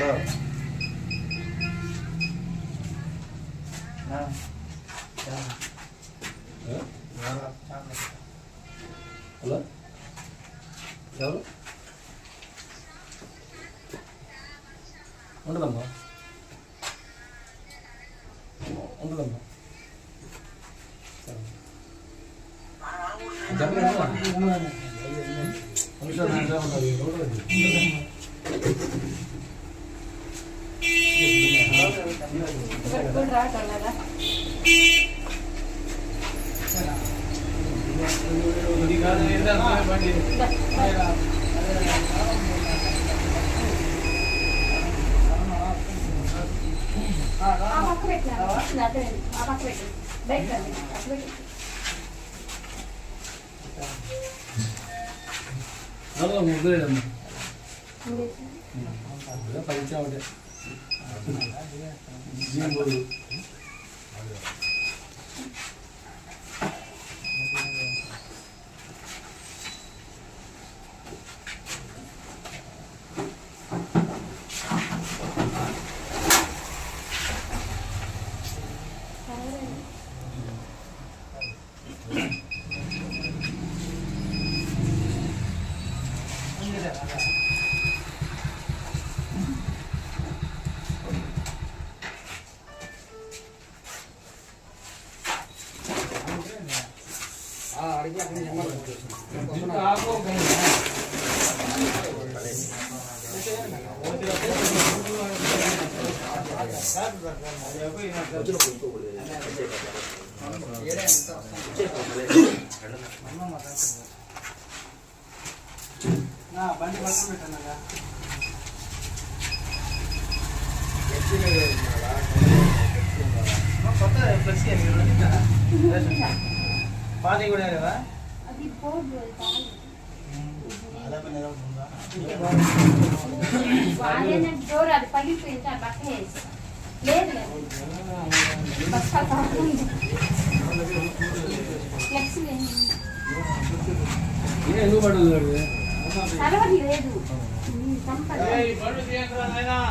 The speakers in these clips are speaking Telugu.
సరేనా? అందరికీ అంతే. అయిపోయిందా? హలో ఆ. చాలా. చాలా. హలో ఎవరు ఉండదమ్మా ఉండదమ్మా సరే. నడవ ముగ్గురేదమ్మా పాత కూడా కదా డోర్ అది పగిలిపోయింది ఆ బట్ట వేసి లేదు లేదు బస్ ఫ్లెక్స్ ఇంకా ఎందుకు పడలేదు చదవది లేదు కంపల్సరీ దొంగలు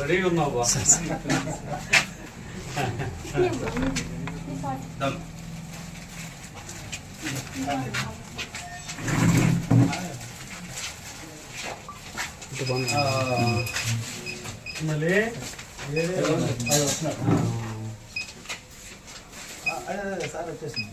రెడీగా ఉన్నావు మళ్ళీ సార్ వచ్చేసింది.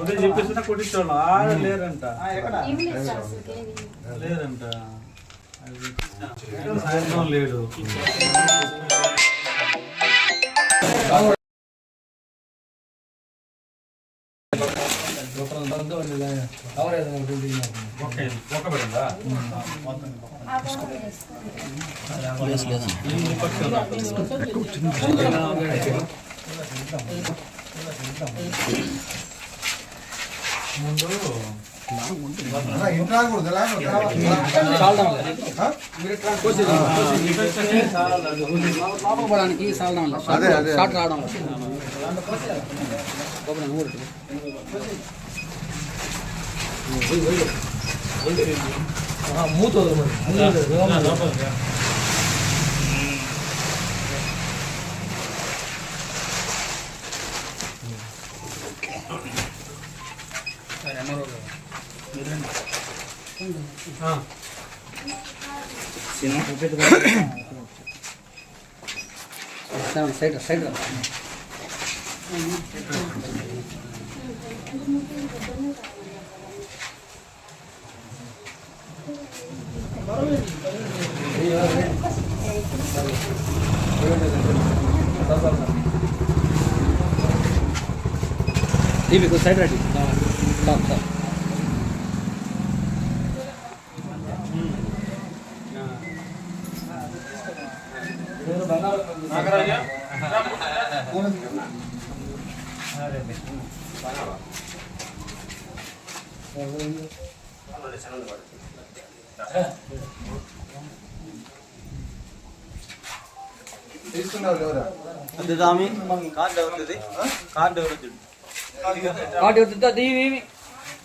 ఉదయం చెప్పేసిన కొట్టించోళ్ళం ఆడ లేరంట. లేదంట. సాయంత్రం లేడు. లోపల పెద్ద వాళ్ళు కవర్ ఏదైనా ఒకటి ఉంది. ఓకే ఒక్క పడిందా ఆ బొమ్మ వేసుకోండి. ఈ పక్షి ముందు సైడ్ రా. టీవీ కొంచెం సైడ్ రండి స్టాప్ స్టాప్ నాగరాజా తీసుకున్నారు ఎవరా కార్డు అవుతుంది కార్డు అవుతుంది కార్డు ఎవరితో టీవీ ఏమి ఆమెకి ఇచ్చేయండి ఇస్తా పట్టుకోండి కార్డు ఆడదు కదా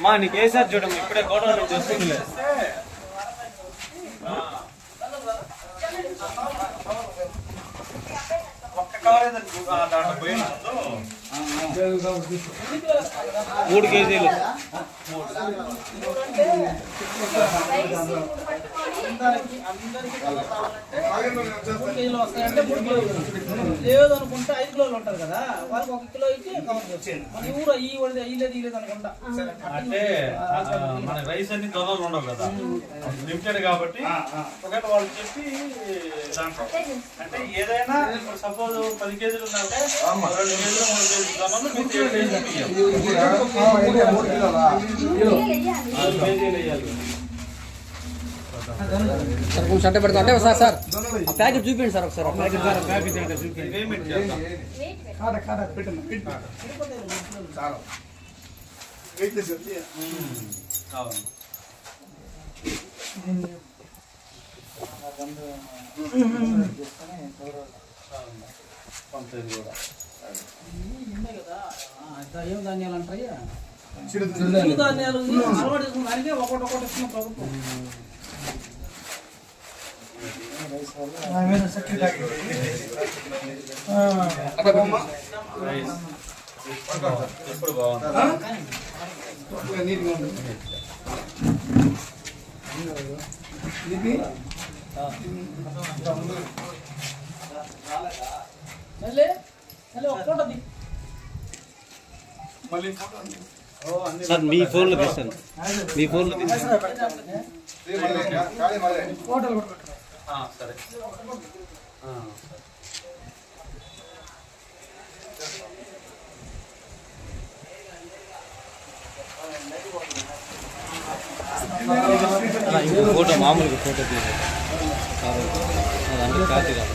మా నీకు వేసారు చూడమ్మ ఇప్పుడే గోడవ నుంచి వస్తుందిలే ఒక్క కవర్ దాంట్లో పోయినా మూడు కేజీలు లేదనుకుంటే ఐదు కిలోలు ఉంటారు కదా వాళ్ళకి ఒక కిలో ఇచ్చి మన ఊరు ఈ వడిది అయ్యలేదు ఇయ్యలేదు అనుకుంటా. అంటే మన రైస్ అన్ని దొరలు ఉండవు కదా. లిమిటెడ్ కాబట్టి ఒకవేళ వాళ్ళు చెప్పి దాంట్లో. అంటే ఏదైనా సపోజ్ పది కేజీలు ఉందంటే రెండు కేజీలు మూడు కేజీలు దొరలు ఏడు కేజీలు వేయాలి. సార్ కొంచెం షర్ట్ పెడతా. అంటే సార్ సార్ ఆ ప్యాకెట్ చూపించండి సార్ ఒకసారి. ఏం ధాన్యాలు అంటాయి చిరు చిరు ధాన్యాలు అలవాటు దానికే ఒకటి ఒకటి ఇస్తున్న ప్రభుత్వం. రైస్ ఎప్పుడు బాగుంటుంది నీట్గా ఉంటుంది ఇది మళ్ళీ మళ్ళీ ఒక పూట ది. మళ్ళీ సార్ మీ ఫోన్లో తీస్తాను మీ ఫోన్లో తీస్తాను ఇది మళ్ళీ ఖాళీ మళ్ళీ ఆ, సరే ఆ, ఫోటో మామూలుగా ఫోటో తీసాను అదంటే కాదు కాదు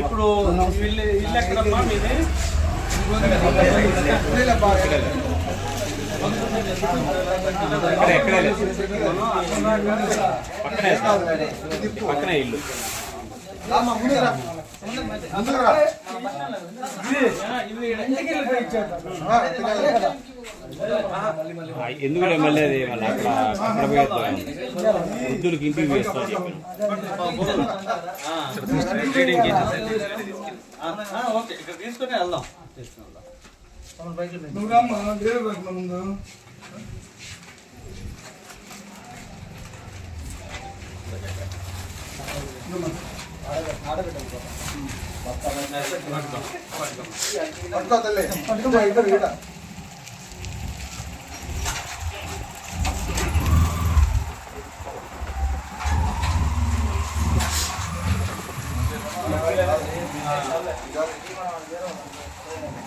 ఇప్పుడు ఇల్లు ఇల్లు ఎక్కడమ్మా మీది? పక్కనే ఇల్లు. ఆ, ఎందుకులే మళ్ళీ అది మళ్ళీ అక్కడ అక్కడ పోయేద్దాం వృద్ధులకి ఇంటికి ఇక్కడ తీసుకొని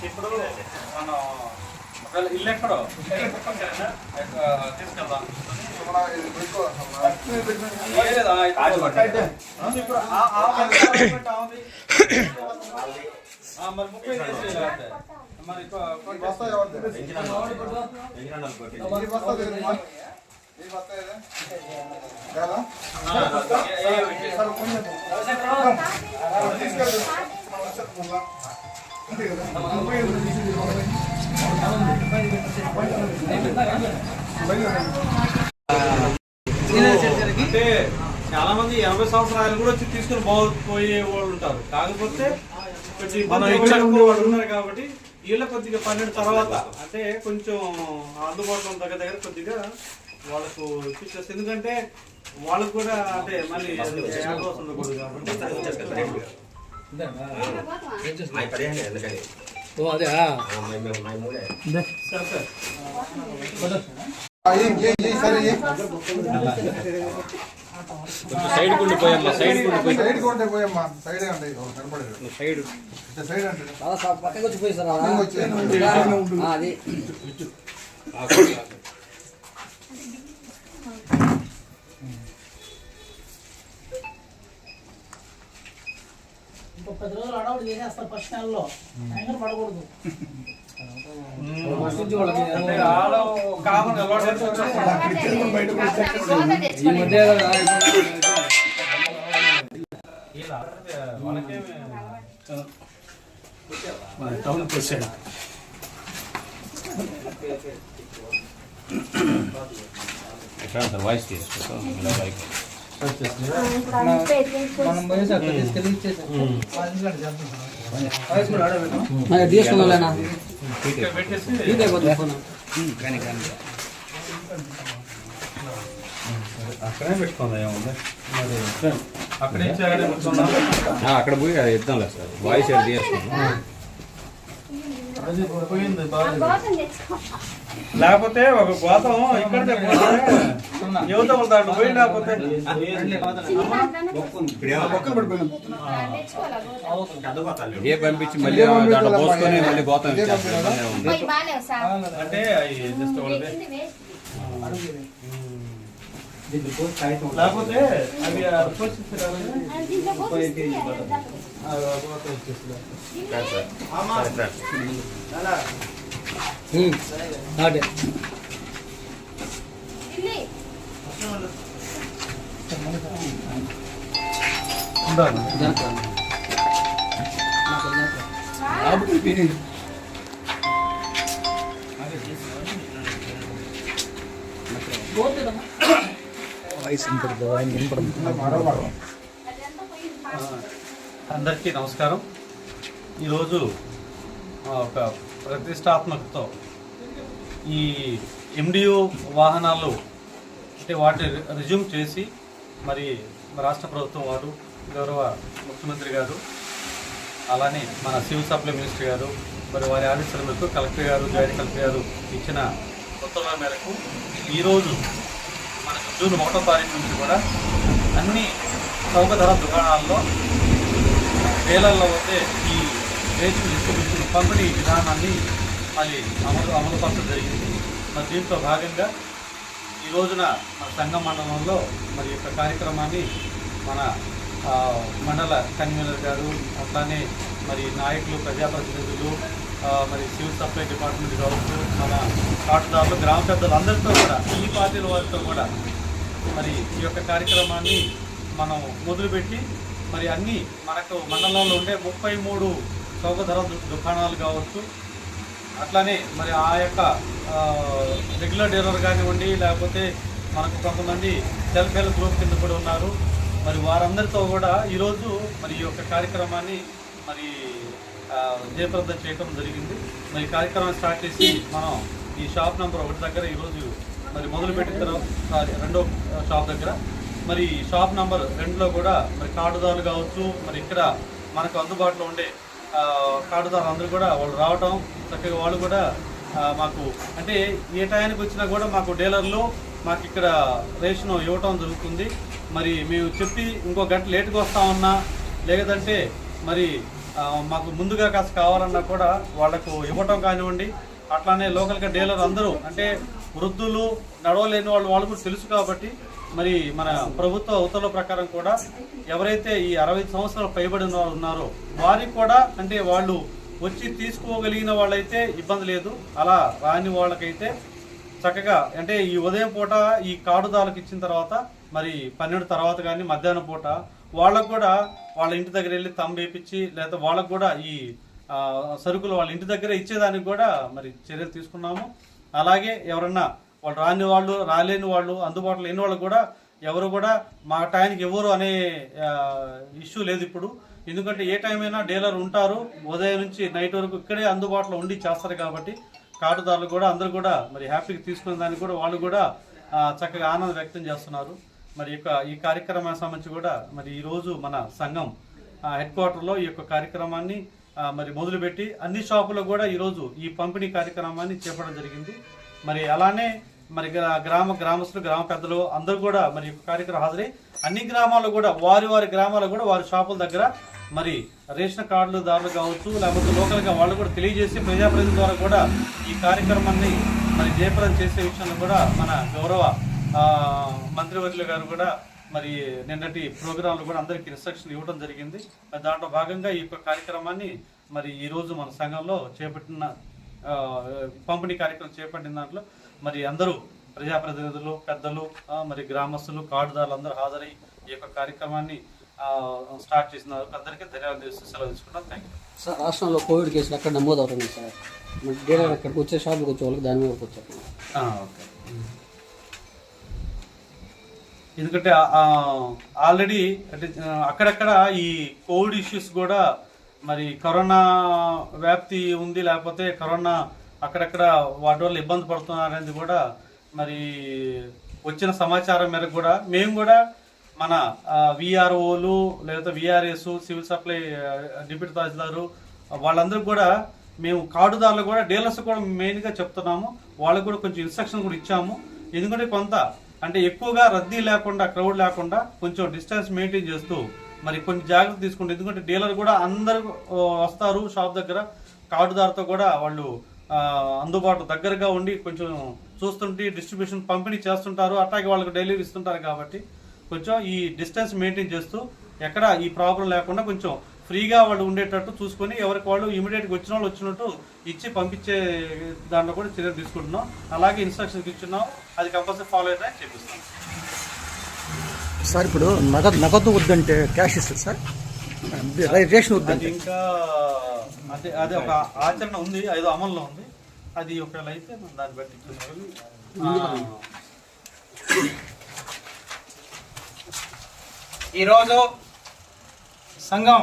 ఇప్పుడు మనం ఒకవేళ ఇల్లు ఎక్కడో పక్కనేనా? ఎక్క- తీసుకెళ్దాం లేదు, మరి ముప్పై తీసేయాలి అంతే. మరి కొ- కొ- అంటే చాలా మంది ఎనభై సంవత్సరాలు కూడా వచ్చి తీసుకుని పోయే వాళ్ళు ఉంటారు. కాకపోతే కొంచెం వాళ్ళు ఉన్నారు. కాబట్టి వీళ్ళ కొద్దిగా పన్నెండు తర్వాత అంటే కొంచెం అందుబాటులో దగ్గర దగ్గర కొద్దిగా వాళ్ళకు ఇచ్చేస్తే ఎందుకంటే వాళ్ళకు కూడా అంటే మళ్ళీ ఉండకూడదు కాబట్టి అదే సరే సరే. కొంచెం సైడ్ కుండి పోయమ్మా సైడ్ కుండి పోయి. సైడ్ కొంటే పోయమ్మా. సైడ్ అంటే కనపడేది. సైడ్. సైడ్ అంటే. చాలా సార్ పక్కకి వచ్చి పోయి సార్ అది. ఇంకో పది రోజులు అడవుడు చేసేస్తారు ఫస్ట్ నెలలో. ఆయన పడకూడదు. ఈ మధ్య ఇలా వాళ్ళకేమి టౌన్కి వచ్చాడు ఎక్కడ సార్ వాయిస్ తీసుకుంటాం ఇలా బైక్ తీసుకున్నాలేనా ఇక్కడ పెట్టేసి ఇదే కొద్దిగా ఫోన్. కానీ కానీ అక్కడే పెట్టుకుందా ఏముంది అక్కడ అక్కడ పోయి ఇద్దాంలే సార్ వాయిస్ అది తీసుకుంటాం లేకపోతే ఒక గోతం ఇక్కడే యువత దాంట్లో పోయి లేకపోతే ఏ పంపించి మళ్ళీ దాంట్లో పోసుకొని మళ్ళీ గోతం అంటే. లేకపోతే అవి పోషిస్తారు అందరికీ నమస్కారం. ఈరోజు ఒక ప్రతిష్టాత్మకతో ఈ ఎండియు వాహనాలు అంటే వాటిని రిజ్యూమ్ చేసి మరి రాష్ట్ర ప్రభుత్వం వారు గౌరవ ముఖ్యమంత్రి గారు అలానే మన సివిల్ సప్లై మినిస్టర్ గారు మరి వారి ఆదేశాల మేరకు కలెక్టర్ గారు జాయింట్ కలెక్టర్ గారు ఇచ్చిన ఉత్తర్వుల మేరకు ఈరోజు మన జూన్ ఒకటో తారీఖు నుంచి కూడా అన్ని చౌక ధర దుకాణాల్లో వేలల్లో వద్దే ఈ రేషన్ డిస్ట్రిబ్యూషన్ పంపిణీ విధానాన్ని అది అమలు అమలుపరచడం జరిగింది. మరి దీంట్లో భాగంగా ఈ రోజున మన సంఘ మండలంలో మరి యొక్క కార్యక్రమాన్ని మన మండల కన్వీనర్ గారు అట్లానే మరి నాయకులు ప్రజాప్రతినిధులు మరి సివిల్ సప్లై డిపార్ట్మెంట్ కావచ్చు మన కాటుదారులు గ్రామ పెద్దలు అందరితో కూడా ఈ పార్టీల వారితో కూడా మరి ఈ యొక్క కార్యక్రమాన్ని మనం మొదలుపెట్టి మరి అన్ని మనకు మండలంలో ఉండే ముప్పై మూడు చౌకధర దుకాణాలు కావచ్చు అట్లానే మరి ఆ యొక్క రెగ్యులర్ డీలర్ కానివ్వండి లేకపోతే మనకు కొంతమంది సెల్ఫ్ హెల్ప్ గ్రూప్ కింద కూడా ఉన్నారు. మరి వారందరితో కూడా ఈరోజు మరి ఈ యొక్క కార్యక్రమాన్ని మరి జయప్రదం చేయటం జరిగింది. మరి కార్యక్రమం స్టార్ట్ చేసి మనం ఈ షాప్ నెంబర్ ఒకటి దగ్గర ఈరోజు మరి మొదలుపెట్టిన తర్వాత రెండో షాప్ దగ్గర. మరి ఈ షాప్ నెంబర్ రెండులో కూడా మరి కార్డుదారులు కావచ్చు మరి ఇక్కడ మనకు అందుబాటులో ఉండే ఆ, అందరూ కూడా వాళ్ళు రావటం చక్కగా వాళ్ళు కూడా మాకు అంటే ఏ టయానికి వచ్చినా కూడా మాకు డీలర్లు మాకు ఇక్కడ రేషన్ ఇవ్వటం జరుగుతుంది. మరి మేము చెప్పి ఇంకో గంట లేట్గా వస్తామన్నా లేదంటే మరి మాకు ముందుగా కాస్త కావాలన్నా కూడా వాళ్ళకు ఇవ్వటం కానివ్వండి. అట్లానే లోకల్గా డీలర్ అందరూ అంటే వృద్ధులు నడవలేని వాళ్ళు వాళ్ళు కూడా తెలుసు కాబట్టి మరి మన ప్రభుత్వ ఉత్తర్వుల ప్రకారం కూడా ఎవరైతే ఈ అరవై సంవత్సరాలు పైబడిన వాళ్ళు ఉన్నారో వారికి కూడా అంటే వాళ్ళు వచ్చి తీసుకోగలిగిన వాళ్ళైతే ఇబ్బంది లేదు. అలా రాని వాళ్ళకైతే చక్కగా అంటే ఈ ఉదయం పూట ఈ కాడుదాలకు ఇచ్చిన తర్వాత మరి పన్నెండు తర్వాత కానీ మధ్యాహ్నం పూట వాళ్ళకు కూడా వాళ్ళ ఇంటి దగ్గర వెళ్ళి తమ్ వేపించి లేదా వాళ్ళకు కూడా ఈ సరుకులు వాళ్ళ ఇంటి దగ్గర ఇచ్చేదానికి కూడా మరి చర్యలు తీసుకున్నాము. అలాగే ఎవరన్నా వాళ్ళు రాని వాళ్ళు రాలేని వాళ్ళు అందుబాటులో లేని వాళ్ళు కూడా ఎవరు కూడా మా టైంకి ఎవరు అనే ఇష్యూ లేదు ఇప్పుడు. ఎందుకంటే ఏ టైం అయినా డీలర్ ఉంటారు ఉదయం నుంచి నైట్ వరకు ఇక్కడే అందుబాటులో ఉండి చేస్తారు కాబట్టి కాటుదారులు కూడా అందరూ కూడా మరి హ్యాపీగా తీసుకునే దానికి కూడా వాళ్ళు కూడా చక్కగా ఆనందం వ్యక్తం చేస్తున్నారు. మరి ఈ యొక్క ఈ కార్యక్రమానికి సంబంధించి కూడా మరి ఈరోజు మన సంఘం హెడ్ క్వార్టర్లో ఈ యొక్క కార్యక్రమాన్ని మరి మొదలుపెట్టి అన్ని షాపులో కూడా ఈరోజు ఈ పంపిణీ కార్యక్రమాన్ని చేపడం జరిగింది. మరి అలానే మరి గ్రా- గ్రామ గ్రామస్తులు గ్రామ పెద్దలు అందరూ కూడా మరి యొక్క కార్యక్రమం హాజరై అన్ని గ్రామాల్లో కూడా వారి వారి గ్రామాల్లో కూడా వారి షాపుల దగ్గర మరి రేషన్ కార్డులు దారులు కావచ్చు లేకపోతే లోకల్గా వాళ్ళు కూడా తెలియజేసి ప్రజాప్రతినిధుల ద్వారా కూడా ఈ కార్యక్రమాన్ని మరి జయప్రదం చేసే విషయంలో కూడా మన గౌరవ మంత్రివర్యులు గారు కూడా మరి నిన్నటి ప్రోగ్రాంలు కూడా అందరికీ ఇన్స్ట్రక్షన్ ఇవ్వడం జరిగింది. దాంట్లో భాగంగా ఈ యొక్క కార్యక్రమాన్ని మరి ఈరోజు మన సంఘంలో చేపట్టిన పంపిణీ కార్యక్రమం చేపట్టిన దాంట్లో మరి అందరూ ప్రజాప్రతినిధులు పెద్దలు మరి గ్రామస్తులు కార్డుదారులు అందరూ హాజరై ఈ యొక్క కార్యక్రమాన్ని స్టార్ట్ చేసిన అందరికీ ధన్యవాదాలు సెలవు తీసుకున్నాను థ్యాంక్ యూ సార్ రాష్ట్రంలో కోవిడ్ కేసులు అక్కడ నమోదు అవుతున్నాయి సార్ డీలర్ అక్కడికి వచ్చే షాపుకి వచ్చే వాళ్ళకి దాని మీద వచ్చారు ఓకే. ఎందుకంటే ఆల్రెడీ అంటే అక్కడక్కడ ఈ కోవిడ్ ఇష్యూస్ కూడా మరి కరోనా వ్యాప్తి ఉంది లేకపోతే కరోనా అక్కడక్కడ వాటి వల్ల ఇబ్బంది పడుతున్నారనేది కూడా మరి వచ్చిన సమాచారం మేరకు కూడా మేము కూడా మన విఆర్ఓలు లేదా VRS civil supply deputy tahsildar వాళ్ళందరూ కూడా మేము కార్డుదారులు కూడా డీలర్స్ కూడా మెయిన్గా చెప్తున్నాము. వాళ్ళకు కూడా కొంచెం ఇన్స్ట్రక్షన్ కూడా ఇచ్చాము. ఎందుకంటే కొంత అంటే ఎక్కువగా రద్దీ లేకుండా క్రౌడ్ లేకుండా కొంచెం డిస్టెన్స్ మెయింటైన్ చేస్తూ మరి కొన్ని జాగ్రత్త తీసుకుంటే ఎందుకంటే డీలర్ కూడా అందరూ వస్తారు షాప్ దగ్గర. కార్డుదారుతో కూడా వాళ్ళు అందుబాటు దగ్గరగా ఉండి కొంచెం చూస్తుంటే డిస్ట్రిబ్యూషన్ పంపిణీ చేస్తుంటారు. అట్లాగే వాళ్ళకి డైలీ ఇస్తుంటారు కాబట్టి కొంచెం ఈ డిస్టెన్స్ మెయింటైన్ చేస్తూ ఎక్కడ ఈ ప్రాబ్లం లేకుండా కొంచెం ఫ్రీగా వాళ్ళు ఉండేటట్టు చూసుకొని ఎవరికి వాళ్ళు ఇమీడియట్గా వచ్చిన వాళ్ళు వచ్చినట్టు ఇచ్చి పంపించే దాంట్లో కూడా చర్యలు తీసుకుంటున్నాం. అలాగే ఇన్స్ట్రక్షన్స్ ఇచ్చున్నాం. అది కంపల్సరీ ఫాలో అయితే చెప్పిస్తాం సార్ ఇప్పుడు నగదు నగదు వద్దంటే క్యాష్ ఇస్తుంది సార్? రేషన్ అది ఇంకా అదే అదే ఒక ఆచరణ ఉంది ఏదో అమల్లో ఉంది. అది ఒకవేళ అయితే మనం దాన్ని బట్టి ఈరోజు సంఘం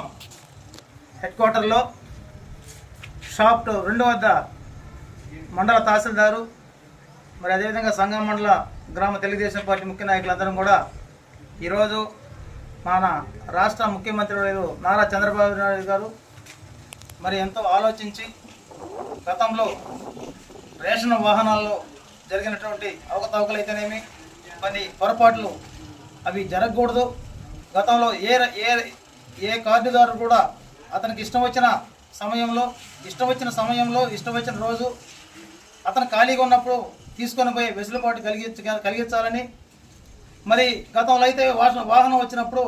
హెడ్ క్వార్టర్లో షాప్ రెండు వద్ద మండల తహసీల్దారు మరి అదేవిధంగా సంఘం మండల గ్రామ తెలుగుదేశం పార్టీ ముఖ్య నాయకులందరం కూడా ఈరోజు మన రాష్ట్ర ముఖ్యమంత్రి వర్యులు నారా చంద్రబాబు నాయుడు గారు మరి ఎంతో ఆలోచించి గతంలో రేషన్ వాహనాల్లో జరిగినటువంటి అవకతవకలైతేనేమి కొన్ని పొరపాట్లు అవి జరగకూడదు. గతంలో ఏ ఏ ఏ కార్డుదారు కూడా అతనికి ఇష్టం వచ్చిన సమయంలో ఇష్టం వచ్చిన సమయంలో ఇష్టం వచ్చిన రోజు అతను ఖాళీగా ఉన్నప్పుడు తీసుకొని పోయి వెసులుబాటు కలిగించ కలిగించాలని మరి గతంలో అయితే వాహనం వాహనం వచ్చినప్పుడు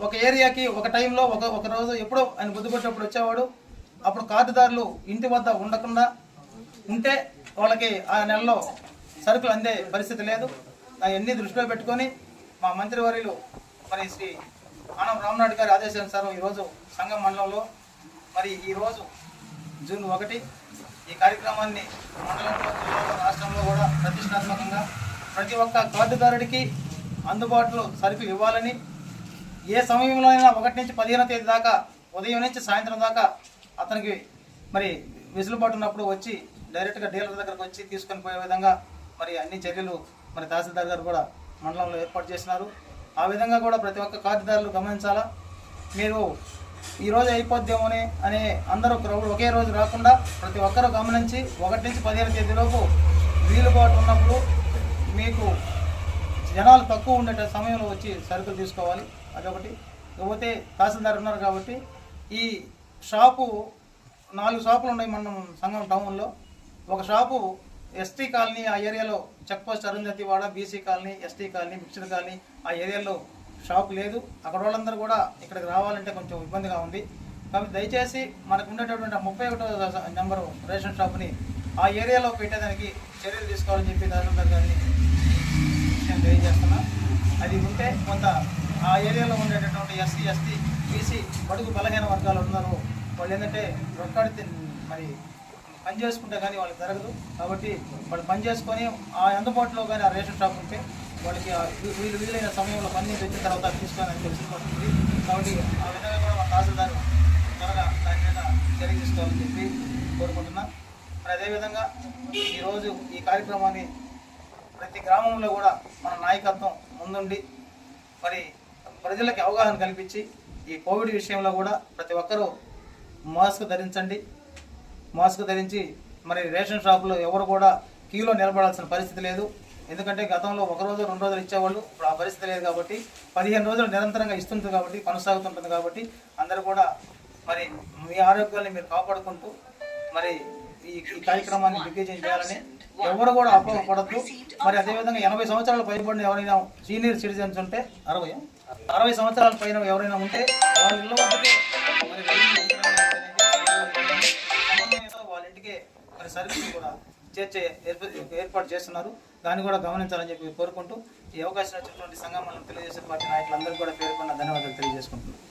ఒక ఏరియాకి ఒక టైంలో ఒక ఒక రోజు ఎప్పుడో ఆయన బుద్ధిపట్టినప్పుడు వచ్చేవాడు. అప్పుడు కార్డుదారులు ఇంటి వద్ద ఉండకుండా ఉంటే వాళ్ళకి ఆ నెలలో సరుకులు అందే పరిస్థితి లేదు. అవన్నీ దృష్టిలో పెట్టుకొని మా మంత్రివర్యులు మరి శ్రీ ఆనం రామనాయుడు గారి ఆదేశానుసారం ఈరోజు సంఘం మండలంలో మరి ఈరోజు జూన్ ఒకటి ఈ కార్యక్రమాన్ని మండలంలో జిల్లాలో రాష్ట్రంలో కూడా ప్రతిష్టాత్మకంగా ప్రతి ఒక్క కార్డుదారుడికి అందుబాటులో సరుకులు ఇవ్వాలని ఏ సమయంలో అయినా ఒకటి నుంచి పదిహేనో తేదీ దాకా ఉదయం నుంచి సాయంత్రం దాకా అతనికి మరి వెసులుబాటు ఉన్నప్పుడు వచ్చి డైరెక్ట్గా డీలర్ దగ్గరకు వచ్చి తీసుకొని పోయే విధంగా మరి అన్ని చర్యలు మరి తహసీల్దార్ గారు కూడా మండలంలో ఏర్పాటు చేసినారు. ఆ విధంగా కూడా ప్రతి ఒక్క కార్డుదారులు గమనించాలా? మీరు ఈరోజు రోజు అనే అందరూ క్రౌడ్ ఒకే రోజు రాకుండా ప్రతి ఒక్కరూ గమనించి ఒకటి నుంచి పదిహేను తేదీలోపు వీలుబాటు ఉన్నప్పుడు మీకు జనాలు తక్కువ ఉండే సమయంలో వచ్చి సరుకులు తీసుకోవాలి. అదొకటి. ఇకపోతే తహసీల్దార్ ఉన్నారు కాబట్టి ఈ షాపు నాలుగు షాపులు ఉన్నాయి మనం సంఘం టౌన్లో. ఒక షాపు ఎస్టీ కాలనీ ఆ ఏరియాలో చెక్ పోస్ట్ అరుంధతి వాడ BC colony ST colony mixed colony ఆ ఏరియాలో షాప్ లేదు. అక్కడ వాళ్ళందరూ కూడా ఇక్కడికి రావాలంటే కొంచెం ఇబ్బందిగా ఉంది. కాబట్టి దయచేసి మనకు ఉండేటటువంటి ముప్పై ఒకటో నెంబరు రేషన్ షాప్ని ఆ ఏరియాలో పెట్టేదానికి చర్యలు తీసుకోవాలని చెప్పి తహసీల్దార్ గారిని నేను తెలియజేస్తున్నా అది ఉంటే కొంత ఆ ఏరియాలో ఉండేటటువంటి ఎస్సీ ఎస్టీ బీసీ బడుగు బలహీన వర్గాలు ఉన్నారు. వాళ్ళు ఏంటంటే రొక్కాడి మరి పని చేసుకుంటే కానీ వాళ్ళకి జరగదు. కాబట్టి వాళ్ళు పని చేసుకొని ఆ అందుబాటులో కానీ ఆ రేషన్ షాప్ ఉంటే వాళ్ళకి వీళ్ళు వీలైన సమయంలో పని తెచ్చిన తర్వాత తీసుకొని అని తెలిసిపోతుంది కాబట్టి ఆ విధంగా కూడా మా తహసీల్దారు త్వరగా దాని మీద చర్య తీసుకోవాలని చెప్పి కోరుకుంటున్నా. మరి అదేవిధంగా ఈరోజు ఈ కార్యక్రమాన్ని ప్రతి గ్రామంలో కూడా మన నాయకత్వం ముందుండి మరి ప్రజలకి అవగాహన కల్పించి ఈ కోవిడ్ విషయంలో కూడా ప్రతి ఒక్కరూ మాస్క్ ధరించండి. మాస్క్ ధరించి మరి రేషన్ షాపులో ఎవరు కూడా క్యూలో నిలబడాల్సిన పరిస్థితి లేదు. ఎందుకంటే గతంలో ఒక రోజు రెండు రోజులు ఇచ్చేవాళ్ళు. ఇప్పుడు ఆ పరిస్థితి లేదు కాబట్టి పదిహేను రోజులు నిరంతరంగా ఇస్తుంది కాబట్టి కొనసాగుతుంటుంది కాబట్టి అందరూ కూడా మరి మీ ఆరోగ్యాన్ని మీరు కాపాడుకుంటూ మరి ఈ కార్యక్రమాన్ని దిగ్విజయం చేయాలని ఎవరు కూడా అపోహపడద్దు. మరి అదేవిధంగా ఎనభై సంవత్సరాల పైబడిన ఎవరైనా సీనియర్ సిటిజన్స్ ఉంటే అరవై అరవై సంవత్సరాల పైన ఎవరైనా ఉంటే వాళ్ళ ఇళ్ళ వద్దకే మరి వెళ్ళి ఇంటికే మరి సర్వీస్ కూడా చేర్చే ఏర్ప- ఏర్పాటు చేస్తున్నారు. దాన్ని కూడా గమనించాలని చెప్పి కోరుకుంటూ ఈ అవకాశం వచ్చినటువంటి సంఘం మనం తెలియజేసిన పార్టీ నాయకులందరికీ కూడా పేర్కొన్న ధన్యవాదాలు తెలియజేసుకుంటున్నాను